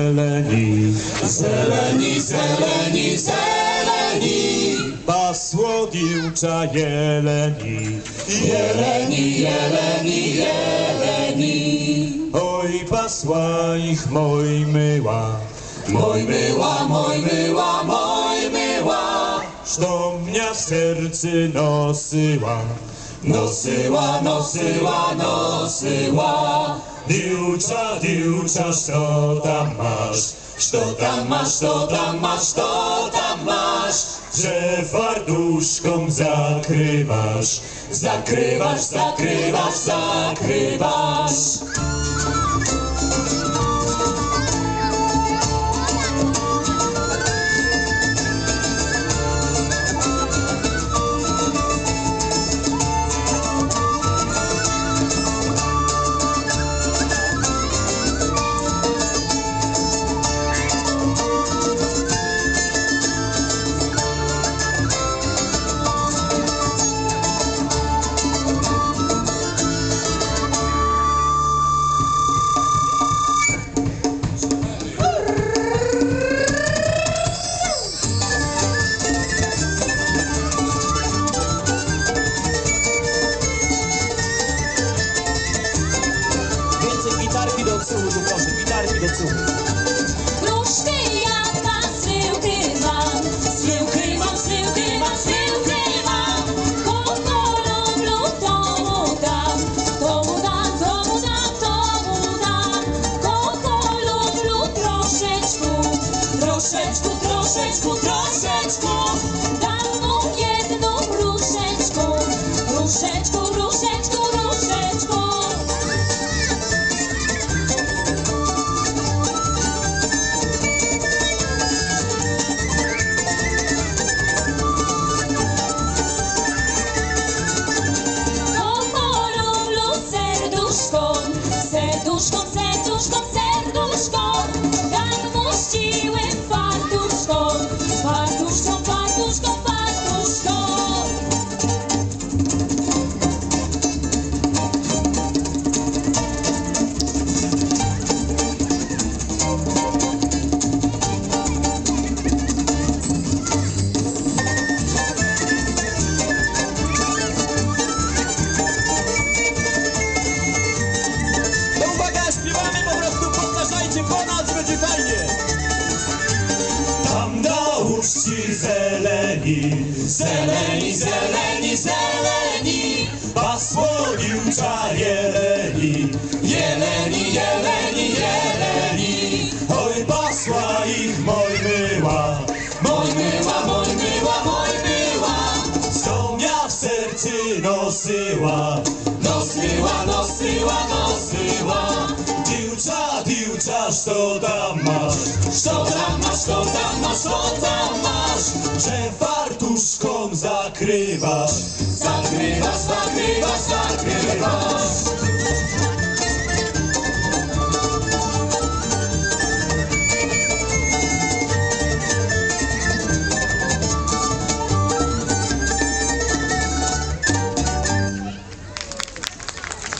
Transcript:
Zeleni, Zeleni, zeleni, zeleni, pasło diłcza jeleni. jeleni, jeleni, jeleni. Oj, pasła ich moj myła, Moj myła, moj myła, moj myła, što mnie w sercy nosyła. nosyła, nosyła, nosyła. Diłcza, diłcza, što tam masz? Što tam masz, što tam masz, što tam masz? Że farduszką zakrywasz. Zakrywasz, zakrywasz, zakrywasz. Troszeczku, troszeczku. Dam mu jedną różeczką, różeczką, różeczką, różeczką. Kochorą serduszką, zeleni, Zeleni, zeleni, pasło diłcza jeleni. jeleni, jeleni, jeleni. Oj, pasła ich moj myła, Moj myła, moj myła, moj myła, co mnie w sercy nosyła. nosyła, nosyła, nosyła. Diłcza, diłcza, što tam masz? Što tam masz, što tam masz, što tam masz? Że куском закрываешь, закрываешь, закрываешь, закрываешь.